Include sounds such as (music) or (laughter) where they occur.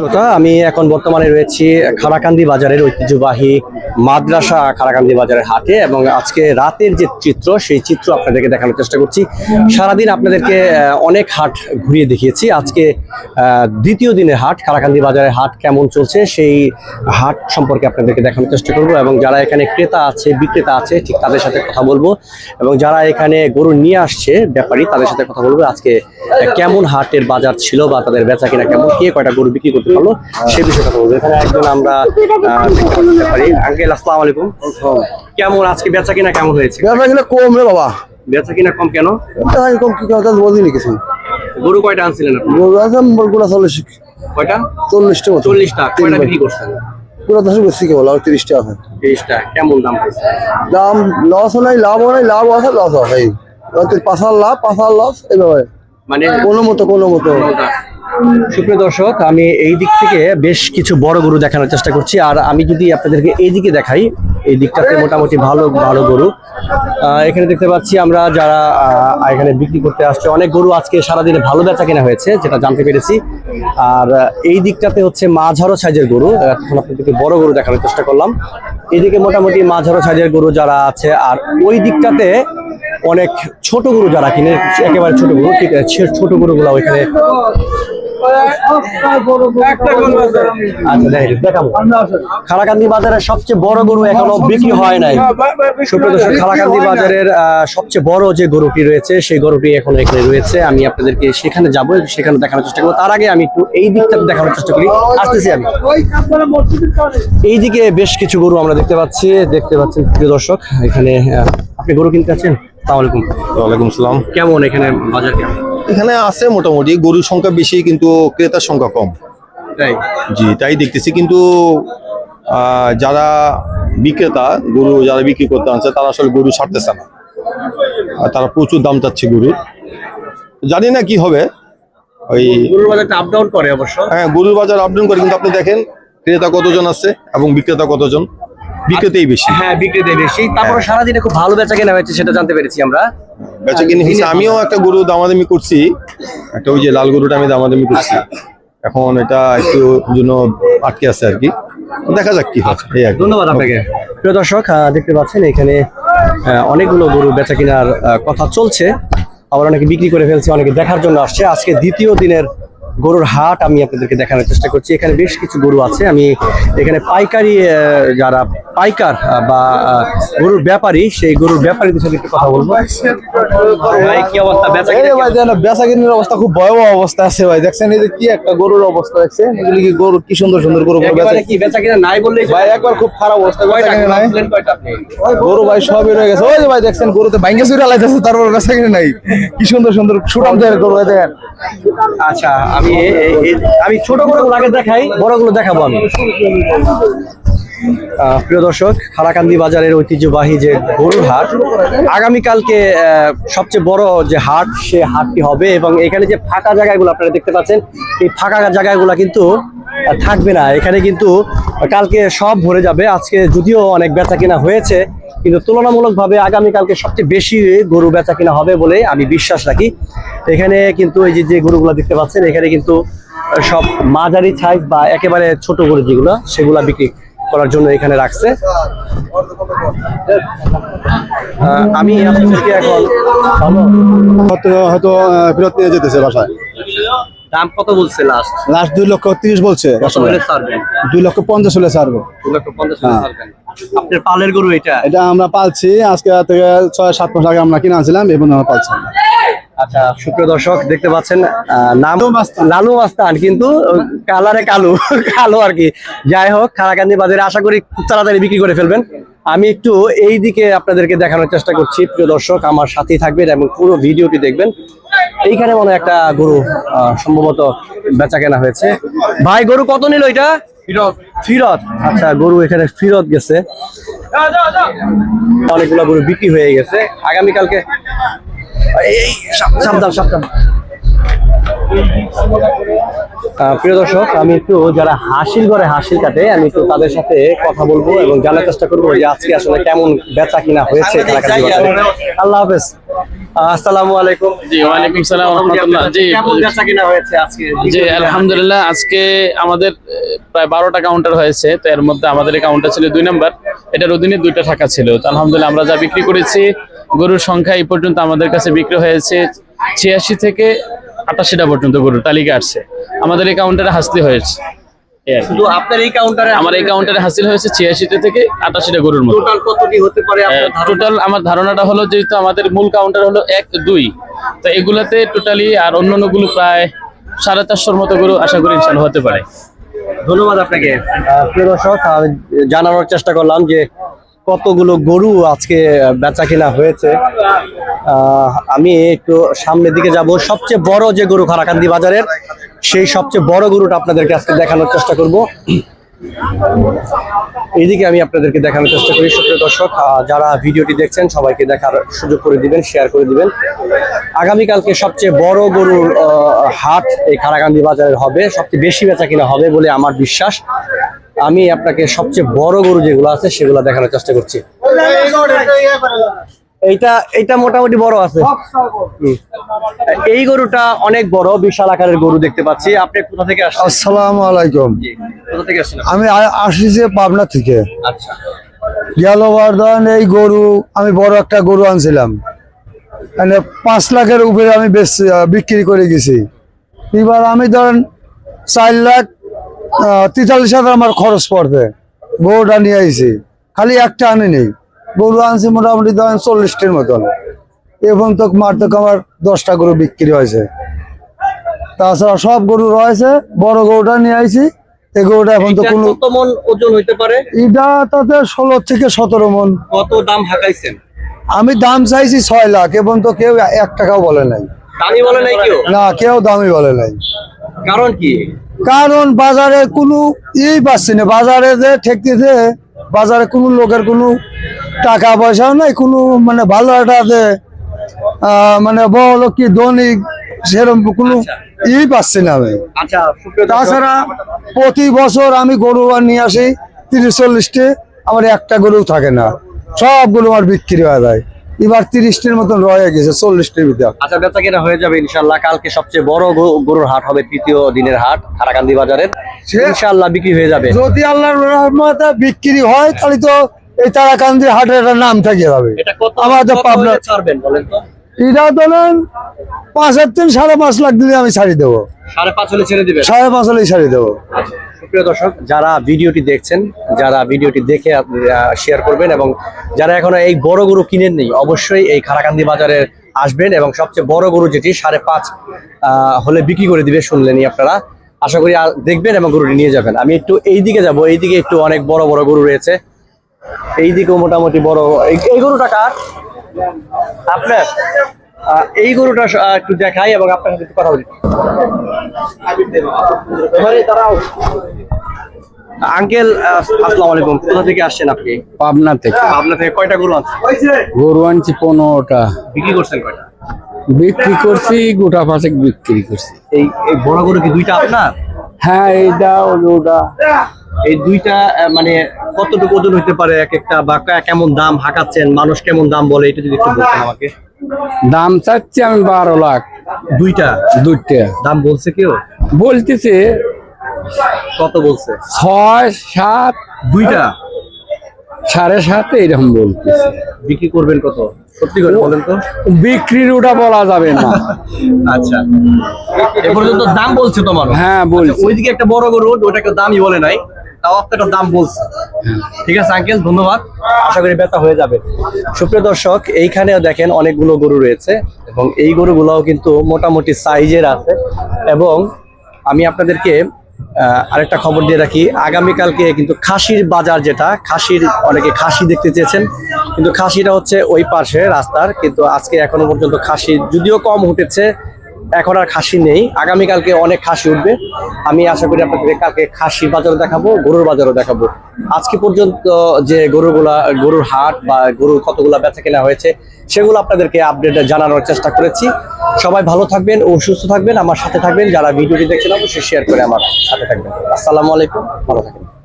শ্রোতা, আমি এখন বর্তমানে রয়েছি খারাকান্দি বাজারের ঐতিহ্যবাহী মাদ্রাসা খারাকান্দি বাজারের হাটে এবং আজকে রাতের যে চিত্র, সেই চিত্র আপনাদেরকে দেখানোর চেষ্টা করছি। সারাদিন আপনাদেরকে অনেক হাট ঘুরিয়ে দেখিয়েছি। আজকে দ্বিতীয় দিনের হাট খারাকান্দি বাজারের হাট কেমন চলছে, সেই হাট সম্পর্কে আপনাদেরকে দেখানোর চেষ্টা করব এবং যারা এখানে ক্রেতা আছে, বিক্রেতা আছে, ঠিক তাদের সাথে কথা বলব এবং যারা এখানে গরু নিয়ে আসছে, ব্যাপারী, তাদের সাথে কথা বলব। আজকে কেমন হাটের বাজার ছিল বা তাদের বেচা কিনা কেমন, কে কয়টা গরু বিক্রি পারল সে বিষয়ে কথা বলব। এখানে একজন আমরা দেখতে ব্যাপারী আঙ্কেল আসসালামু আলাইকুম। কেমন আজকে বেচা কিনা কেমন হয়েছে? ব্যবসা কিনা কম রে বাবা। বেচা কিনা কম কেন? কম কি কথা বলিনি কিছু গরু কয়টা আনছিলেন আপনি? গরু বলগুলা চল্লিশ। কয়টা? চল্লিশটা চল্লিশটা। কয়টা বিক্রি করছেন? পুরো দশ বেশি কেবল আর তিরিশ টাকা কেমন দাম দাম লসও নাই লাভও নাই লাভ আছে লস আছে। পাঁচার লাভ পাঁচার লস এইভাবে মানে? কোনো মতো কোনো মতো। সুপ্রিয় দর্শক, আমি এই দিক থেকে বেশ কিছু বড় গরু দেখানোর চেষ্টা করছি। আর আমি যদি আপনাদেরকে এই দিকে দেখাই, এই দিকটাতে মোটামুটি ভালো ভালো গরু। এখানে দেখতে পাচ্ছি আমরা যারা এখানে বিক্রি করতে আসছে, অনেক গরু আজকে সারাদিনে ভালো বেচা কেনা হয়েছে, যেটা জানতে পেরেছি। আর এই দিকটাতে হচ্ছে মাঝারো সাইজের গরু। এখন আপনাদেরকে বড় গরু দেখানোর চেষ্টা করলাম। এদিকে মোটামুটি মাঝারো সাইজের গরু যারা আছে, আর ওই দিকটাতে অনেক ছোট গরু যারা কিনে, একেবারে ছোট গরু, ঠিক ছোট গরুগুলো ওইখানে খারাকান্দি বাজারের সবচেয়ে বড় গরু এখনও বিক্রি হয় নাই। সুপ্রিয় খারাকান্দি বাজারের আহ, সবচেয়ে বড় যে গরুটি রয়েছে সেই গরুটি এখন এখানে রয়েছে। আমি আপনাদেরকে সেখানে যাব সেখানে দেখানোর চেষ্টা করব। তার আগে আমি একটু এই দিকটা দেখানোর চেষ্টা করি। আসতেছি আমি। এইদিকে বেশ কিছু গরু আমরা দেখতে পাচ্ছি। দেখতে পাচ্ছেন প্রিয় দর্শক এখানে আপনি গরু কিনতে আছেন? সালাম ওয়ালাইকুম সালাম কেমন এখানে বাজার কেমন? এখানে আছে মোটামুটি গরুর সংখ্যা বেশি কিন্তু ক্রেতার সংখ্যা কম। তাই? জি তাই দেখতেছি কিন্তু যারা বিক্রেতা গরু যারা বিক্রি করতে আনছে তারা আসলে গরু ছাড়তেছে না। আর তারা প্রচুর দাম চাচ্ছে গরুর। জানি না কি হবে। ওই গরুর বাজারটা আপ ডাউন করে অবশ্য। হ্যাঁ গরুর বাজার আপডাউন করে কিন্তু আপনি দেখেন ক্রেতা কতজন আছে এবং বিক্রেতা কতজন। বিক্রেতাই বেশি। হ্যাঁ বিক্রিতে বেশি। তারপরে সারাদিনে খুব ভালো বেচা কেনা হয়েছে সেটা জানতে পেরেছি আমরা। বেচা কিনে হয়েছে। আমিও একটা গরু দামাদামি করছি। একটা ওই যে লাল গরুটা আমি দামাদামি করছি। এখন এটা একটু জন্য আটকে আছে আর কি। দেখা যাক কি হয়। ধন্যবাদ আপনাকে। প্রিয় দর্শক দেখতে পাচ্ছেন এখানে অনেকগুলো গরু বেচা কেনার কথা চলছে। আবার অনেকে বিক্রি করে ফেলছে অনেকে দেখার জন্য আসছে। আজকে দ্বিতীয় দিনের গরুর হাট আমি আপনাদেরকে দেখানোর চেষ্টা করছি। এখানে বেশ কিছু গরু আছে। আমি এখানে পাইকারি যারা পাইকার বা গরুর ব্যাপারী সেই গরুর ব্যাপারীদের সাথে একটু কথা বলব। ভাই, কি অবস্থা? বেচা কিনির অবস্থা খুব ভয়াবহ অবস্থা আছে ভাই। দেখছেন এই যে কি একটা গরুর অবস্থা দেখছেন? এগুলি কি গরু কি সুন্দর সুন্দর গরু গরু বেচা কি বেচা কিনা নাই বললে ভাই একবার খুব খারাপ অবস্থা বেচা কয়টা নাই গরু ভাই সবই রয়ে গেছে। ওই যে ভাই দেখছেন গরুতে ভাঙ্গে চুরা লাইতেছে তারপর বেচা কিনে নাই। কি সুন্দর সুন্দর সুটাম দেয় গরু ভাই দেখেন। আচ্ছা আমি আমি ছোট গরুগুলো আগে দেখাই বড়গুলো দেখাবো আমি। প্রিয় দর্শক খারাকান্দি বাজারের ঐতিহ্যবাহী যে গরুর হাট, আগামীকালকে সবচেয়ে বড় যে হাট, সে হাটটি হবে এবং এখানে যে ফাঁকা জায়গাগুলো আপনারা দেখতে পাচ্ছেন, এই ফাঁকা জায়গাগুলো কিন্তু থাকবে না। এখানে কিন্তু কালকে সব ভরে যাবে। আজকে যদিও অনেক বেচা কিনা হয়েছে, কিন্তু তুলনামূলকভাবে আগামীকালকে সবচেয়ে বেশি গরু বেচা কিনা হবে বলে আমি বিশ্বাস রাখি। এখানে কিন্তু এই যে যে গরুগুলো দেখতে পাচ্ছেন, এখানে কিন্তু সব মাঝারি সাইজ বা একেবারে ছোট গরু যেগুলো, সেগুলা বিক্রি করার জন্য এখানে রাখছে। আমি আপনাদেরকে এখন হয়তো ফেরত নিয়ে যেতেছে বাসায়। দাম কত বলছে লাস্ট লাস্ট দুই লক্ষ তিরিশ বলছে দুই লক্ষ পঞ্চাশ হলে ছাড়বো। দু লক্ষ পঞ্চাশ হলে হ্যাঁ। আপনার পালের গরু এটা? এটা আমরা পালছি। আজকে থেকে ছয় সাত মাস আগে আমরা কিনে আনছিলাম এবং আমরা পালছি আচ্ছা সুপ্রিয় দর্শক দেখতে পাচ্ছেন নাম লালু মাস্তান। কিন্তু কালারে কালো (laughs) কালো আর কি। যাই হোক খারাকান্দি বাজারে আশা করি খুব তাড়াতাড়ি বিক্রি করে ফেলবেন। আমি একটু এই দিকে আপনাদেরকে দেখানোর চেষ্টা করছি প্রিয় দর্শক আমার সাথেই থাকবেন এবং পুরো ভিডিওটি দেখবেন। এইখানে মনে একটা গরু সম্ভবত বেচা কেনা হয়েছে। ভাই গরু কত নিল এটা? ফিরত? আচ্ছা গরু এখানে ফিরত গেছে। অনেকগুলো গরু বিক্রি হয়ে গেছে। আগামীকালকে এই সাবধান সাবধান। প্রিয় দর্শক আমি একটু যারা হাসিল ঘরে হাসিল কাটে আমি একটু তাদের সাথে কথা বলব এবং জানার চেষ্টা করব যে আজকে আসলে কেমন বেচা কিনা হয়েছে আল্লাহ হাফেজ। আসসালামু আলাইকুম। জি, ওয়ালাইকুম সালাম ওয়া রাহমাতুল্লাহ। জি, কেমন বেচা কিনা হয়েছে আজকে? জি আলহামদুলিল্লাহ আজকে আমাদের প্রায় বারোটা কাউন্টার হয়েছে তো এর মধ্যে আমাদের কাউন্টার ছিল দুই নাম্বার এটার অধীনে দুইটা শাখা ছিল। তো আলহামদুলিল্লাহ আমরা যা বিক্রি করেছি গরুর সংখ্যা এই পর্যন্ত আমাদের কাছে বিক্রি হয়েছে ছিয়াশি থেকে আটাশিটা পর্যন্ত গরুর তালিকা আসছে। আমাদের এই কাউন্টারে হাসলি হয়েছে। শুধু আপনার এই কাউন্টারে আমার এই কাউন্টারে হাসিল হয়েছে ছিয়াশিটা থেকে আটাশিটা গরুর মতো। টোটাল কত হতে পারে টোটাল আমার ধারণাটা হলো যেহেতু আমাদের মূল কাউন্টার হলো এক দুই তো এগুলাতে টোটালি আর অন্যান্যগুলো প্রায় সাড়ে চারশোর মতো গরু আশা করি ইনশাল্লাহ হতে পারে। ধন্যবাদ আপনাকে। আহ, প্রিয় দর্শক জানানোর চেষ্টা করলাম যে কতগুলো গরু আজকে বেচা কিনা হয়েছে। আহ, আমি একটু সামনের দিকে যাব। সবচেয়ে বড় যে গরু খারাকান্দি বাজারের সেই সবচেয়ে বড় গরুটা আপনাদেরকে আজকে দেখানোর চেষ্টা করব। এইদিকে আমি আপনাদেরকে দেখানোর চেষ্টা করি। সুপ্রিয় দর্শক যারা ভিডিওটি দেখছেন, সবাইকে দেখার সুযোগ করে দিবেন শেয়ার করে দিবেন। আগামীকালকে সবচেয়ে বড় গরুর হাট এই খারাকান্দি বাজারের হবে। সবচেয়ে বেশি বেচা কিনা হবে বলে আমার বিশ্বাস। আমি আপনাকে সবচেয়ে বড় গরু যেগুলো আছে, সেগুলো দেখানোর চেষ্টা করছি। এইটা এইটা মোটামুটি বড় আছে। এই গরুটা অনেক বড় বিশাল আকারের গরু দেখতে পাচ্ছি। আপনি কোথা থেকে আসছেন? আসসালামু আলাইকুম। কোথা থেকে আসছেন আমি আসি যে পাবনা থেকে। আচ্ছা। গেল বার এই গরু আমি বড় একটা গরু আনছিলাম। মানে পাঁচ লাখের উপরে আমি বেশ বিক্রি করে গেছি। এবার আমি ধরেন চার লাখ তেতাল্লিশ হাজার আমার খরচ পড়বে। গরুটা নিয়ে আইছি। খালি একটা আনি নেই গরু আনছি মোটামুটি ধরেন চল্লিশটির মতন। এবং তো মারতে আমার দশটা গরু বিক্রি হয়েছে। তাছাড়া সব গরু রয়েছে বড় গরুটা নিয়ে আইছি এই গরুটা এখন তো কোনো মন ওজন হইতে পারে? এটা তাতে ষোলো থেকে সতেরো মন। কত দাম হাঁকাইছেন? আমি দাম চাইছি ছয় লাখ এবং তো কেউ এক টাকাও বলে নাই। দামি বলে নাই কেউ? না কেউ দামই বলে নাই। কারণ কি? কারণ বাজারে কোনো ই পাচ্ছি না। বাজারে যে ঠেকতেছে বাজারে কোনো লোকের কোনো টাকা পয়সা নাই কোনো মানে ভালো একটা মানে বড় কি দৈনিক সেরকম কোনো ই পাচ্ছি না আমি। আচ্ছা তাছাড়া প্রতি বছর আমি গরু আর নিয়ে আসি তিরিশ চল্লিশটি আমার একটা গরু থাকে না সবগুলো আমার বিক্রি হয়ে যায়। এবার তিরিশটির মতন রয়ে গেছে চল্লিশটির ভিতর। আচ্ছা বেচা কেনা হয়ে যাবে ইনশাল্লাহ কালকে সবচেয়ে বড় গরুর হাট হবে তৃতীয় দিনের হাট খারাকান্দি বাজারের। ইনশাল্লাহ বিক্রি হয়ে যাবে। যদি আল্লাহর রহমতে বিক্রি হয় তাহলে তো এই তারাকান্দি হাটের একটা নাম থেকে যাবে। আমাদের পাবনা ছাড়বেন বলেন তো? এটা ধরেন পাঁচের তিন সাড়ে পাঁচ লাখ দিলে আমি ছাড়ি দেবো। সাড়ে পাঁচ হলে ছেড়ে দিবেন? সাড়ে পাঁচ হলেই ছাড়ি দেবো। সুপ্রিয় দর্শক, যারা ভিডিওটি দেখছেন, যারা ভিডিওটি দেখে শেয়ার করবেন এবং যারা এখনও এই বড় গরু কিনেন নেই অবশ্যই এই খারাকান্দি বাজারে আসবেন এবং সবচেয়ে বড় গরু যেটি, সাড়ে পাঁচ হলে বিক্রি করে দিবে শুনলেনই আপনারা। আশা করি দেখবেন এবং গরুটি নিয়ে যাবেন। আমি একটু এই দিকে যাব এই দিকে একটু অনেক বড় বড় গরু রয়েছে। এই দিকেও মোটামুটি বড় এই- গরুটা কার? আপনার? এই গরুটা একটু দেখাই এবং আপনার সাথে একটু কথা বলি। আঙ্কেল আসসালামু আলাইকুম। কোথা থেকে আসছেন আপনি? পাবনা থেকে। পাবনা থেকে কয়টা গরু আনছেন? গরু আনছি পনেরোটা। বিক্রি করছেন কয়টা? বিক্রি করছি গোটা পাঁচেক বিক্রি করছি। এই এই বড় গরু কি দুইটা আপনার? হ্যাঁ এইটা ওটা। এই দুইটা মানে কতটুকু ওজন হইতে পারে এক একটা বা কেমন দাম হাঁকাচ্ছেন? মানুষ কেমন দাম বলে এটা যদি একটু বলতেন আমাকে। দাম চাচ্ছি আমি বারো লাখ। দুইটা? দুইটা। দাম বলছে কেউ? বলতেছে কত বলছে? ছয় সাত দুইটা? সাড়ে সাত এইরকম বলতেছে। বিক্রি করবেন কত? সত্যি করে বলেন তো। বিক্রির ওটা বলা যাবে না। (laughs) আচ্ছা। এ পর্যন্ত দাম বলছে তো মানুষ হ্যাঁ বলছি। ওইদিকে একটা বড় গরু ওটাকে দামই বলে নাই। তাও আপনার দাম বলছে। ঠিক আছে আঙ্কেল ধন্যবাদ। আশা করি ব্যথা হয়ে যাবে। সুপ্রিয় দর্শক এইখানেও দেখেন অনেকগুলো গরু রয়েছে এবং এই গরুগুলোও কিন্তু মোটামুটি সাইজের আছে। এবং আমি আপনাদেরকে আরেকটা খবর দিয়ে রাখি। আগামীকালকে কিন্তু খাসির বাজার যেটা, খাসির অনেকে খাসি দেখতে চেয়েছেন, কিন্তু খাসিটা হচ্ছে ওই পাশে রাস্তার, কিন্তু আজকে এখনও পর্যন্ত খাসি যদিও কম উঠেছে এখন আর খাসি নেই। আগামীকালকে অনেক খাসি উঠবে। আমি আশা করি আপনাদের কালকে খাসির বাজারও দেখাবো, গরুর বাজারও দেখাবো। আজকে পর্যন্ত যে গরুগুলা, গরুর হাট বা গরুর কতগুলা বেচা কেনা হয়েছে, সেগুলো আপনাদেরকে আপডেট জানানোর চেষ্টা করেছি। সবাই ভালো থাকবেন ও সুস্থ থাকবেন। আমার সাথে থাকবেন। যারা ভিডিওটি দেখছেন, অবশ্যই শেয়ার করে আমার সাথে থাকবেন। আসসালামু আলাইকুম। ভালো থাকবেন।